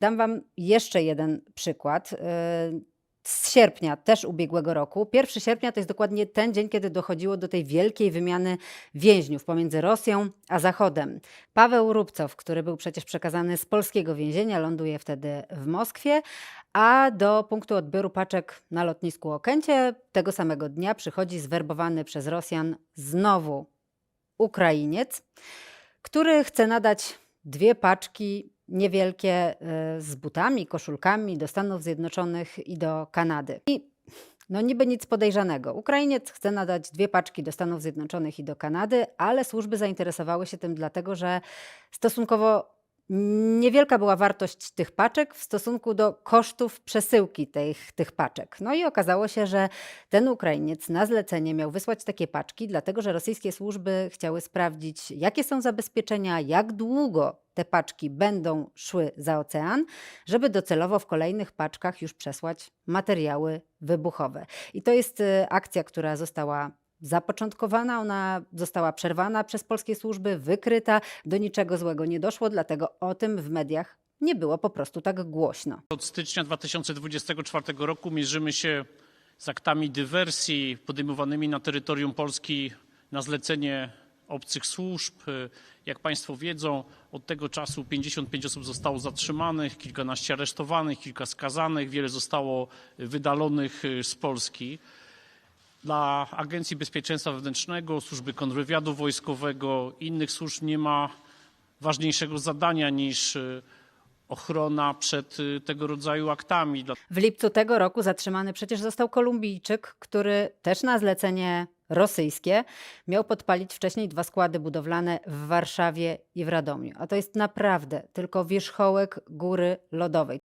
Dam wam jeszcze jeden przykład. Yy, z sierpnia też ubiegłego roku. 1 sierpnia to jest dokładnie ten dzień, kiedy dochodziło do tej wielkiej wymiany więźniów pomiędzy Rosją a Zachodem. Paweł Rubcow, który był przecież przekazany z polskiego więzienia, ląduje wtedy w Moskwie, a do punktu odbioru paczek na lotnisku Okęcie tego samego dnia przychodzi zwerbowany przez Rosjan znowu Ukrainiec, który chce nadać dwie paczki niewielkie y, z butami, koszulkami do Stanów Zjednoczonych i do Kanady. I no niby nic podejrzanego. Ukrainiec chce nadać dwie paczki do Stanów Zjednoczonych i do Kanady, ale służby zainteresowały się tym dlatego, że stosunkowo niewielka była wartość tych paczek w stosunku do kosztów przesyłki tych, tych paczek. No i okazało się, że ten Ukrainiec na zlecenie miał wysłać takie paczki, dlatego że rosyjskie służby chciały sprawdzić, jakie są zabezpieczenia, jak długo te paczki będą szły za ocean, żeby docelowo w kolejnych paczkach już przesłać materiały wybuchowe. I to jest y, akcja, która została zapoczątkowana, ona została przerwana przez polskie służby, wykryta, do niczego złego nie doszło, dlatego o tym w mediach nie było po prostu tak głośno. Od stycznia 2024 roku mierzymy się z aktami dywersji podejmowanymi na terytorium Polski na zlecenie obcych służb. Jak Państwo wiedzą, od tego czasu 55 osób zostało zatrzymanych, kilkanaście aresztowanych, kilka skazanych, wiele zostało wydalonych z Polski. Dla Agencji Bezpieczeństwa Wewnętrznego, Służby Kontrwywiadu Wojskowego i innych służb nie ma ważniejszego zadania niż y, ochrona przed y, tego rodzaju aktami. W lipcu tego roku zatrzymany przecież został Kolumbijczyk, który też na zlecenie rosyjskie miał podpalić wcześniej dwa składy budowlane w Warszawie i w Radomiu. A to jest naprawdę tylko wierzchołek góry lodowej.